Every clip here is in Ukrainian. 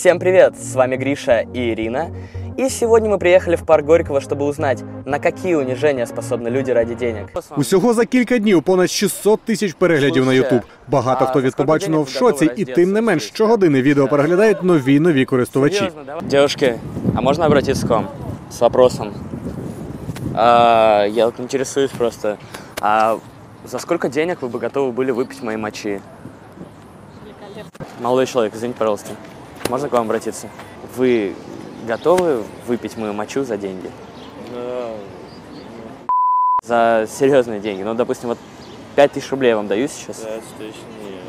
Всем привет! С вами Гриша и Ирина. И сегодня мы приехали в парк Горького, чтобы узнать, на какие унижения способны люди ради денег. Усього за кілька днів понад 600 тисяч переглядів на Ютуб. Багато А хто від за скільки побаченого в денег ви шоці, готові і тим не менш розділитися? щогодини відео переглядають нові нові користувачі. Девушки, а можно обратиться к вам с вопросом? А, я вот интересуюсь просто, а за сколько денег вы бы готовы были выпить мои мочи? Молодой человек, извините, пожалуйста, Можно к вам обратиться? Вы готовы выпить мою мочу за деньги? За серьезные деньги. Ну, допустим, вот 5000 рублей я вам даю сейчас. Пять тысяч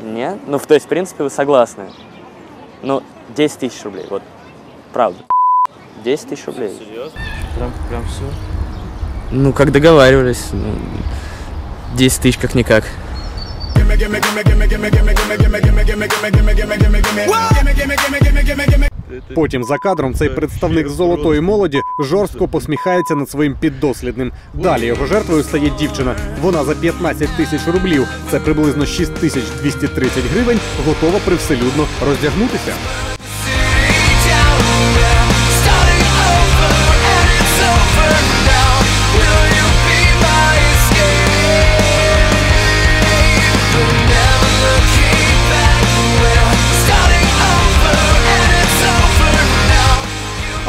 нет. Нет? Ну, то есть, в принципе, вы согласны. Ну, 10 тысяч рублей, вот. Правда. 10 тысяч рублей. Серьезно? Прям, прям все? Ну, как договаривались. 10 тысяч как-никак. Потім за кадром цей представник золотої молоді жорстко посміхається над своїм піддослідним. Далі його жертвою стає дівчина. Вона за 15 тисяч рублів, це приблизно 6230 гривень, готова привселюдно роздягнутися.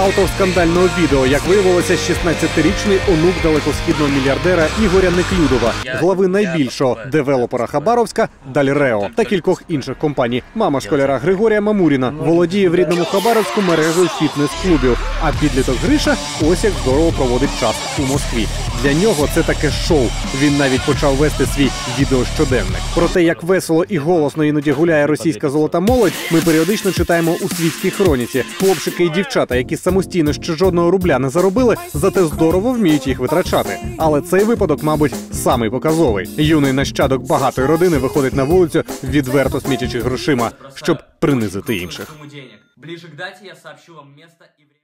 Автор скандального відео, як виявилося, 16-річний онук далекосхідного мільярдера Ігоря Неклюдова, глави найбільшого девелопера Хабаровська Дальрео та кількох інших компаній. Мама школяра Григорія Мамуріна володіє в рідному Хабаровську мережею фітнес-клубів. А підліток Гриша ось як здорово проводить час у Москві. Для нього це таке шоу. Він навіть почав вести свій відеощоденник. Про те, як весело і голосно іноді гуляє російська золота молодь, ми періодично читаємо у світській хроніці. Хлопчики і дівчата, які самостійно ще жодного рубля не заробили, зате здорово вміють їх витрачати. Але цей випадок, мабуть, самий показовий. Юний нащадок багатої родини виходить на вулицю, відверто смітячи грошима, щоб принизити інших. Ближе к дате я сообщу вам место и.